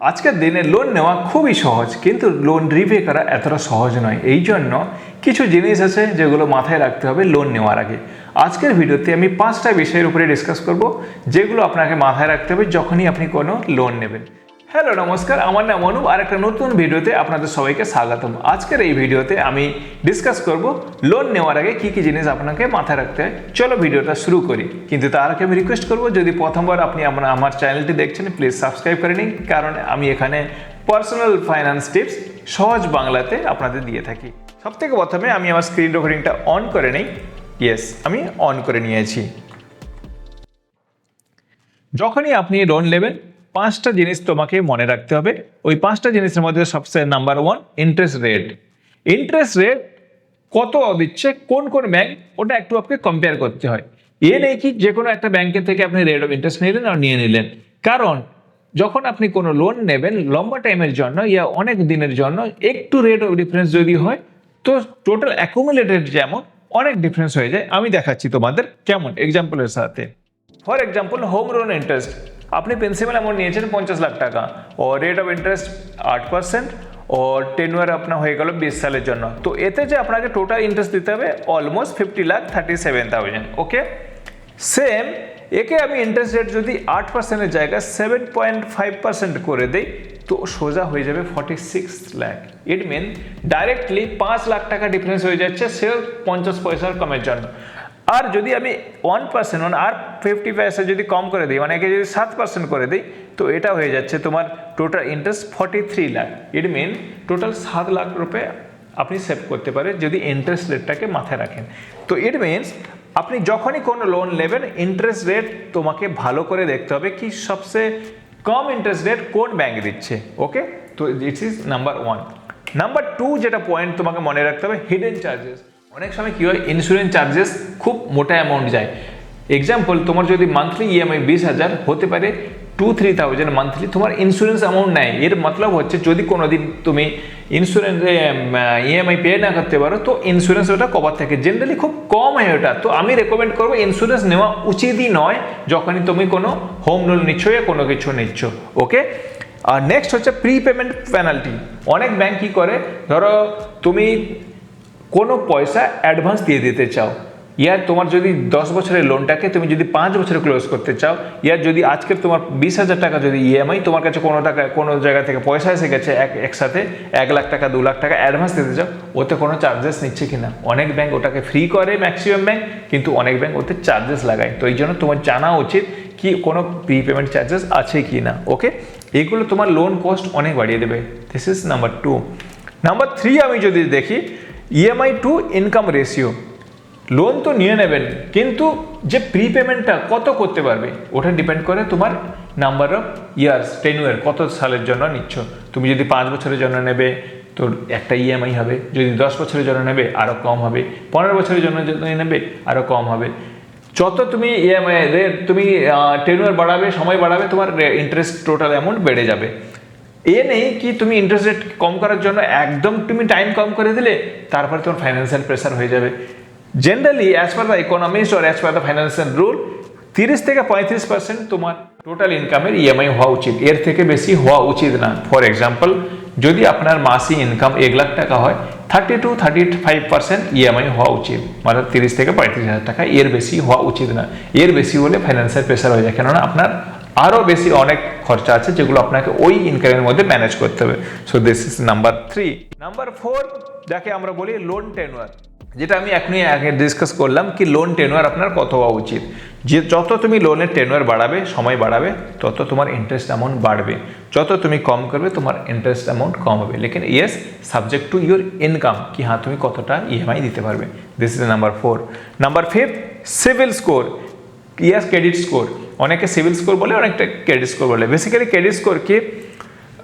আজকের দিনে লোন নেওয়া খুবই সহজ, কিন্তু লোন রিপে করা এতটা সহজ নয়। এই জন্য কিছু জিনিস আছে যেগুলো মাথায় রাখতে হবে লোন নেওয়ার আগে। আজকের ভিডিওতে আমি পাঁচটা বিষয়ের উপরে ডিসকাস করব, যেগুলো আপনাকে মাথায় রাখতে হবে যখনই আপনি কোনো লোন নেবেন। হ্যালো নমস্কার। আমার নাম অনুপ। আর একটা নতুন ভিডিওতে আপনাদের সবাইকে স্বাগতম। আজকের এই ভিডিওতে আমি ডিসকাস করব লোন নেওয়ার আগে কী কী জিনিস আপনাকে মাথায় রাখতে হয়। চলো ভিডিওটা শুরু করি। কিন্তু তার আগে আমি রিকোয়েস্ট করব, যদি প্রথমবার আপনি আমার আমার চ্যানেলটি দেখছেন প্লিজ সাবস্ক্রাইব করে নিন। কারণ আমি এখানে পার্সোনাল ফাইন্যান্স টিপস সহজ বাংলাতে আপনাদের দিয়ে থাকি। সব থেকে প্রথমে আমি আমার স্ক্রিন রেকর্ডিংটা অন করে নিই। ইয়েস আমি অন করে নিয়েছি। যখনই আপনি লোন নেবেন পাঁচটা জিনিস তোমাকে মনে রাখতে হবে। ওই পাঁচটা জিনিসের মধ্যে সবচেয়ে number one interest rate interest rate কত দিচ্ছে, কোন কোন ব্যাংক ওটা একটু আপনাকে কম্পেয়ার করতে হয়। এ নেই কি, যে কোনো একটা ব্যাংকের থেকে আপনি রেট অফ ইন্টারেস্ট নিলেন আর নিয়ে নিলেন। কারণ, যখন আপনি কোনো লোন নেবেন, লম্বা টাইমের জন্য ইয়া অনেক দিনের জন্য, একটু রেট অফ ডিফারেন্স যদি হয়, তো টোটাল অ্যাকুমুলেটেড যেমন অনেক ডিফারেন্স হয়ে যায়। আমি দেখাচ্ছি তোমাদের কেমন এক্সাম্পলের সাথে। For example home loan interest আপনি প্রিন্সিপাল অ্যামাউন্ট নিয়েছেন পঞ্চাশ লাখ টাকা। ও রেট অফ ইন্টারেস্ট আট পার্সেন্ট ও টেনুয়ার আপনার হয়ে গেল বিশ সালের জন্য। তো এতে যে আপনাকে টোটাল ইন্টারেস্ট দিতে হবে almost fifty lakh thirty seven thousand okay same একে আমি ইন্টারেস্ট রেট যদি আট পার্সেন্টের জায়গায় সেভেন পয়েন্ট ফাইভ পার্সেন্ট করে দেই, তো সোজা হয়ে যাবে forty six lakh it mean directly পাঁচ লাখ টাকা ডিফারেন্স হয়ে যাচ্ছে সে পঞ্চাশ পয়সার কমের জন্য। আর যদি আমি ওয়ান পার্সেন্ট মানে আর ফিফটি পয়সা যদি কম করে দিই মানে একে যদি সাত পার্সেন্ট করে দিই, তো এটা হয়ে যাচ্ছে তোমার total interest forty three lakh it mean total সাত লাখ রুপে আপনি সেভ করতে পারেন যদি ইন্টারেস্ট রেটটাকে মাথায় রাখেন। তো ইট মিনস আপনি যখনই কোনো লোন নেবেন ইন্টারেস্ট রেট তোমাকে ভালো করে দেখতে হবে কি সবচেয়ে কম ইন্টারেস্ট রেট কোন ব্যাংক দিচ্ছে ওকে তো this is number one number two যেটা পয়েন্ট তোমাকে মনে রাখতে হবে হিডেন চার্জেস অনেক সময় কী হয় ইন্স্যুরেন্স চার্জেস খুব মোটা অ্যামাউন্ট যায়। এক্সাম্পল তোমার যদি মান্থলি ইএমআই বিশ হাজার হতে পারে টু থ্রি থাউজেন্ড মান্থলি তোমার ইন্স্যুরেন্স অ্যামাউন্ট নেয়। এর মতলব হচ্ছে যদি কোনো দিন তুমি ইন্স্যুরেন্স ইএমআই পে না করতে পারো, তো ইন্স্যুরেন্স ওটা কভার থাকে। জেনারেলি খুব কম হয় ওটা। তো আমি রেকমেন্ড করব ইন্স্যুরেন্স নেওয়া উচিতই নয়, যখনই তুমি কোনো হোম লোন নিচ্ছ বা কোনো কিছু নিচ্ছ। ওকে আর নেক্সট হচ্ছে প্রি পেমেন্ট পেনাল্টি অনেক ব্যাংক কী করে? ধরো তুমি কোনো পয়সা অ্যাডভান্স দিয়ে দিতে চাও। ইয়ার তোমার যদি দশ বছরের লোনটাকে তুমি যদি পাঁচ বছরে ক্লোজ করতে চাও, ইয়ার যদি আজকের তোমার বিশ হাজার টাকা যদি ইএমআই তোমার কাছে কোনো টাকা, কোনো জায়গা থেকে পয়সা এসে গেছে এক, একসাথে, এক লাখ টাকা, দু লাখ টাকা অ্যাডভান্স দিতে চাও, ওতে কোনো চার্জেস নিচ্ছে কি না অনেক ব্যাংক ওটাকে ফ্রি করে ম্যাক্সিমাম ব্যাংক কিন্তু অনেক ব্যাংক ওতে চার্জেস লাগায়। তো এই জন্য তোমার জানা উচিত কি কোনো প্রি পেমেন্ট চার্জেস আছে কি না ওকে এগুলো তোমার লোন কস্ট অনেক বাড়িয়ে দেবে। This is number two number three আমি যদি দেখি EMI to income ratio loan তো নিয়ে নেবেন, কিন্তু যে প্রি পেমেন্টটা কত করতে পারবে, ওটা ডিপেন্ড করে তোমার নাম্বার অফ ইয়ার্স টেনুয়ার কত সালের জন্য নিচ্ছ। তুমি যদি পাঁচ বছরের জন্য নেবে তো একটা ইএমআই হবে। যদি দশ বছরের জন্য নেবে আরও কম হবে। পনেরো বছরের জন্য যদি নেবে আরও কম হবে। যত তুমি ইএমআই রেট তুমি টেনুয়ার বাড়াবে, সময় বাড়াবে, তোমার ইন্টারেস্ট টোটাল অ্যামাউন্ট বেড়ে যাবে। এ নেই কি তুমি ইন্টারেস্ট রেট কম করার জন্য একদম তুমি টাইম কম করে দিলে, তারপরে তোমার ফাইন্যান্সিয়াল প্রেশার হয়ে যাবে। Generally as per the economist or as per the financial rule তিরিশ থেকে পঁয়ত্রিশ পার্সেন্ট তোমার টোটাল ইনকামের ইএমআই হওয়া উচিত। এর থেকে বেশি হওয়া উচিত না। ফর এক্সাম্পল যদি আপনার মাসি ইনকাম এক লাখ টাকা হয় thirty to thirty five percent EMI হওয়া উচিত। মানে তিরিশ থেকে পঁয়ত্রিশ হাজার টাকা এর বেশি হওয়া উচিত না। এর বেশি হলে ফাইন্যান্সিয়াল প্রেশার হয়ে যায়। কেননা আপনার আরও বেশি অনেক খরচা আছে যেগুলো আপনাকে ওই ইনকামের মধ্যে ম্যানেজ করতে হবে। So this is number three number four যাকে আমরা বলি লোন টেনুয়ার যেটা আমি এখনই আগে ডিসকাস করলাম কি লোন টেনুয়ার আপনার কত হওয়া উচিত? যে যত তুমি লোনের টেনুয়ার বাড়াবে, সময় বাড়াবে, তত তোমার ইন্টারেস্ট অ্যামাউন্ট বাড়বে। যত তুমি কম করবে, তোমার ইন্টারেস্ট অ্যামাউন্ট কম হবে। লেকিন yes subject to your income কি হ্যাঁ তুমি কতটা ইএমআই দিতে পারবে? This is number four number fifth CIBIL score yes credit score অনেকে সিভিল স্কোর বলে, অনেকটা ক্রেডিট স্কোর বলে। বেসিক্যালি ক্রেডিট স্কোর কি?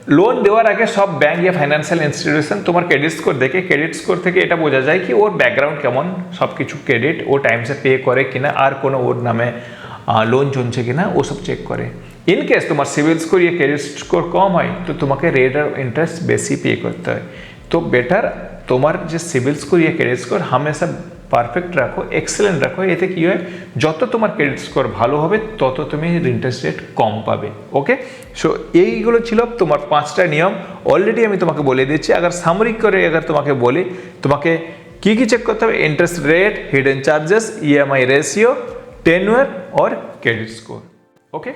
লোন দেওয়ার আগে সব ব্যাংক ইয়া ফাইন্যান্সিয়াল ইনস্টিটিউশন তোমার ক্রেডিট স্কোর দেখে ক্রেডিট স্কোর থেকে এটা বোঝা যায় কি ওর ব্যাকগ্রাউন্ড কেমন সব কিছু ক্রেডিট ও টাইমসে পে করে কিনা, আর কোনো ওর নামে লোন চলছে কিনা সব চেক করে। ইন কেস তোমার সিভিল স্কোর ইয়ে ক্রেডিট স্কোর কম হয়, তো তোমাকে রেট আর ইন্টারেস্ট বেশি পে করতে হয়। তো বেটার তোমার যে সিভিল স্কোর ইয়ে ক্রেডিট স্কোর হামেশা পারফেক্ট রাখো এক্সেলেন্ট রাখো, এতে কি হয়? যত তোমার ক্রেডিট স্কোর ভালো হবে, তত তুমি ইন্টারেস্ট রেট কম পাবে ওকে সো এইগুলো ছিল তোমার পাঁচটা নিয়ম। অলরেডি আমি তোমাকে বলে দিচ্ছি আবার সামরিক করে আবার তোমাকে বলি, তোমাকে কি কি চেক করতে হবে? Interest rate hidden charges EMI ratio tenure or credit score okay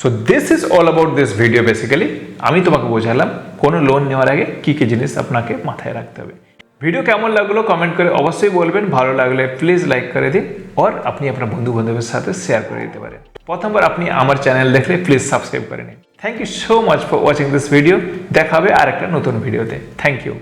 so this is all about this video basically আমি তোমাকে বোঝালাম, কোনো লোন নেওয়ার আগে কী কী জিনিস আপনাকে মাথায় রাখতে হবে। ভিডিও কেমন লাগল কমেন্ট করে অবশ্যই বলবেন। ভালো লাগলে প্লিজ লাইক করে দিন আর আপনি আপনার বন্ধু বান্ধবের সাথে শেয়ার করে দিতে পারেন। প্রথমবার আপনি আমার চ্যানেল দেখলে প্লিজ সাবস্ক্রাইব করে নিন। Thank you so much for watching this video দেখা হবে আর একটা নতুন ভিডিওতে থ্যাংক ইউ